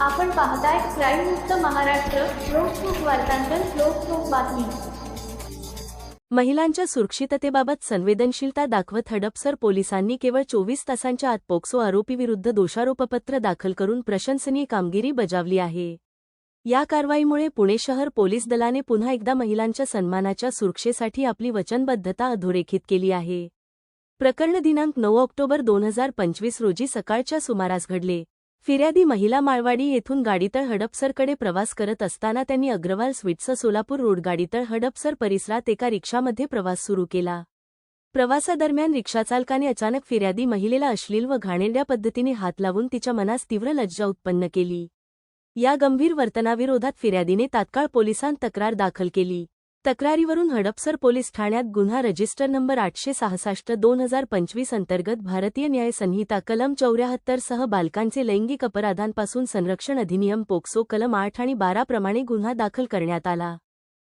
आपण पाहताय क्राईम मुक्त महाराष्ट्र लोकसुख वार्तांकन लोकसुख बातमी. महिलांच्या सुरक्षिततेबाबत संवेदनशीलता दाखवत हडपसर पोलिसांनी केवळ चोवीस तासांच्या आत पोक्सो आरोपीविरुद्ध दोषारोपपत्र दाखल करून प्रशंसनीय कामगिरी बजावली आहे. या कारवाईमुळे पुणे शहर पोलीस दलाने पुन्हा एकदा महिलांच्या सन्मानाच्या सुरक्षेसाठी आपली वचनबद्धता अधोरेखित केली आहे. प्रकरण दिनांक नऊ ऑक्टोबर दोन हजार पंचवीस रोजी सकाळच्या सुमारास घडले. फिर्यादी महिला माळवाडी येथून गाडीतळ हडपसरकडे प्रवास करत असताना त्यांनी अग्रवाल स्वीट्स सोलापूर रोड गाडीतळ हडपसर परिसरात एका रिक्षामध्ये प्रवास सुरू केला. प्रवासादरम्यान रिक्षाचालकाने अचानक फिर्यादी महिलेला अश्लील व घाणेरड्या पद्धतीने हात लावून तिच्या मनास तीव्र लज्जा उत्पन्न केली. या गंभीर वर्तनाविरोधात फिर्यादीने तात्काळ पोलिसांत तक्रार दाखल केली. तक्रारीवरून हडपसर पोलीस ठाण्यात गुन्हा रजिस्टर नंबर आठशे सहासष्ट दोन हजार पंचवीस अंतर्गत भारतीय न्याय संहिता कलम चौऱ्याहत्तर सह बालकांचे लैंगिक अपराधांपासून संरक्षण अधिनियम पोक्सो कलम आठ आणि बारा प्रमाणे गुन्हा दाखल करण्यात आला.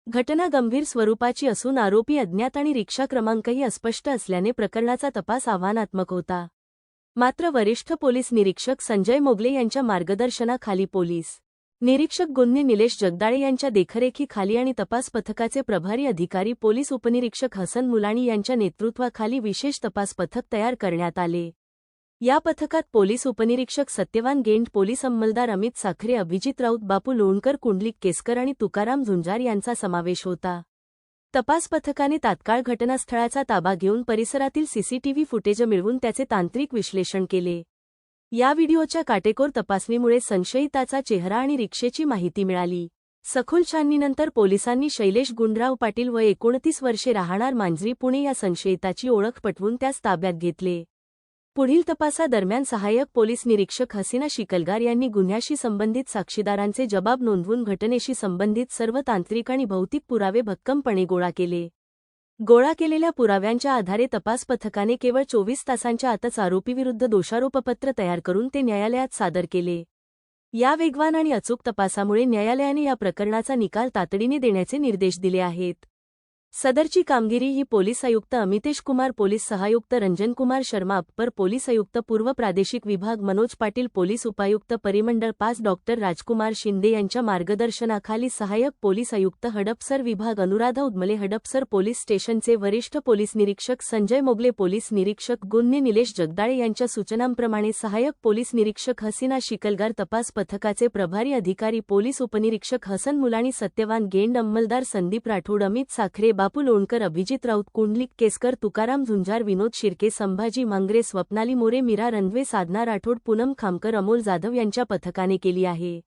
घटना गंभीर स्वरूपाची असून आरोपी अज्ञात आणि रिक्षा क्रमांकही अस्पष्ट असल्याने प्रकरणाचा तपास आव्हानात्मक होता. मात्र वरिष्ठ पोलीस निरीक्षक संजय मोगले यांच्या मार्गदर्शनाखाली पोलीस निरीक्षक गुन्हे निलेश जगदाळे यांच्या देखरेखीखाली आणि तपास पथकाचे प्रभारी अधिकारी पोलीस उपनिरीक्षक हसन मुलाणी यांच्या नेतृत्वाखाली विशेष तपास पथक तयार करण्यात आले. या पथकात पोलीस उपनिरीक्षक सत्यवान गेंड पोलीस अंमलदार अमित साखरे अभिजित राऊत बापू लोणकर कुंडलिक केसकर आणि तुकाराम झुंजार यांचा समावेश होता. तपास पथकाने तात्काळ घटनास्थळाचा ताबा घेऊन परिसरातील सीसीटीव्ही फुटेज मिळवून त्याचे तांत्रिक विश्लेषण केले. या व्हिडिओच्या काटेकोर तपासणीमुळे संशयिताचा चेहरा आणि रिक्षेची माहिती मिळाली. सखोल छाननीनंतर पोलिसांनी शैलेश गुंडराव पाटील व एकोणतीस वर्षे राहणार मांजरी पुणे या संशयिताची ओळख पटवून त्यास ताब्यात घेतले. पुढील तपासादरम्यान सहाय्यक पोलीस निरीक्षक हसीना शिकलगार यांनी गुन्ह्याशी संबंधित साक्षीदारांचे जबाब नोंदवून घटनेशी संबंधित सर्व तांत्रिक आणि भौतिक पुरावे भक्कमपणे गोळा केले. गोळा केलेल्या पुराव्यांच्या आधारे तपास पथकाने केवळ चोवीस तासांच्या आतच आरोपीविरुद्ध दोषारोपपत्र तयार करून ते न्यायालयात सादर केले. या वेगवान आणि अचूक तपासामुळे न्यायालयाने या प्रकरणाचा निकाल तातडीने देण्याचे निर्देश दिले आहेत. सदरची कामगिरी ही पोलीस आयुक्त अमितेश कुमार पोलीस सहायुक्त रंजन कुमार शर्मा अप्पर पोलीस आयुक्त पूर्व प्रादेशिक विभाग मनोज पाटील पोलीस उपायुक्त परिमंडळ पाच डॉक्टर राजकुमार शिंदे यांच्या मार्गदर्शनाखाली सहाय्यक पोलीस आयुक्त हडपसर विभाग अनुराधा उदमले हडपसर पोलीस स्टेशनचे वरिष्ठ पोलीस निरीक्षक संजय मोगले पोलीस निरीक्षक गुन्हे निलेश जगदाळे यांच्या सूचनांप्रमाणे सहाय्यक पोलीस निरीक्षक हसीना शिकलगार तपास पथकाचे प्रभारी अधिकारी पोलीस उपनिरीक्षक हसन मुलाणी सत्यवान गेंड अंमलदार संदीप राठोड अमित साखरे बापू लोणकर अभिजित राऊत कुंडलिक केसकर तुकाराम झुंजार विनोद शिर्के संभाजी मांगरे स्वप्नाली मोरे मीरा रंधवे साधना राठोड पूनम खामकर अमोल जाधव यांच्या पथकाने केली आहे.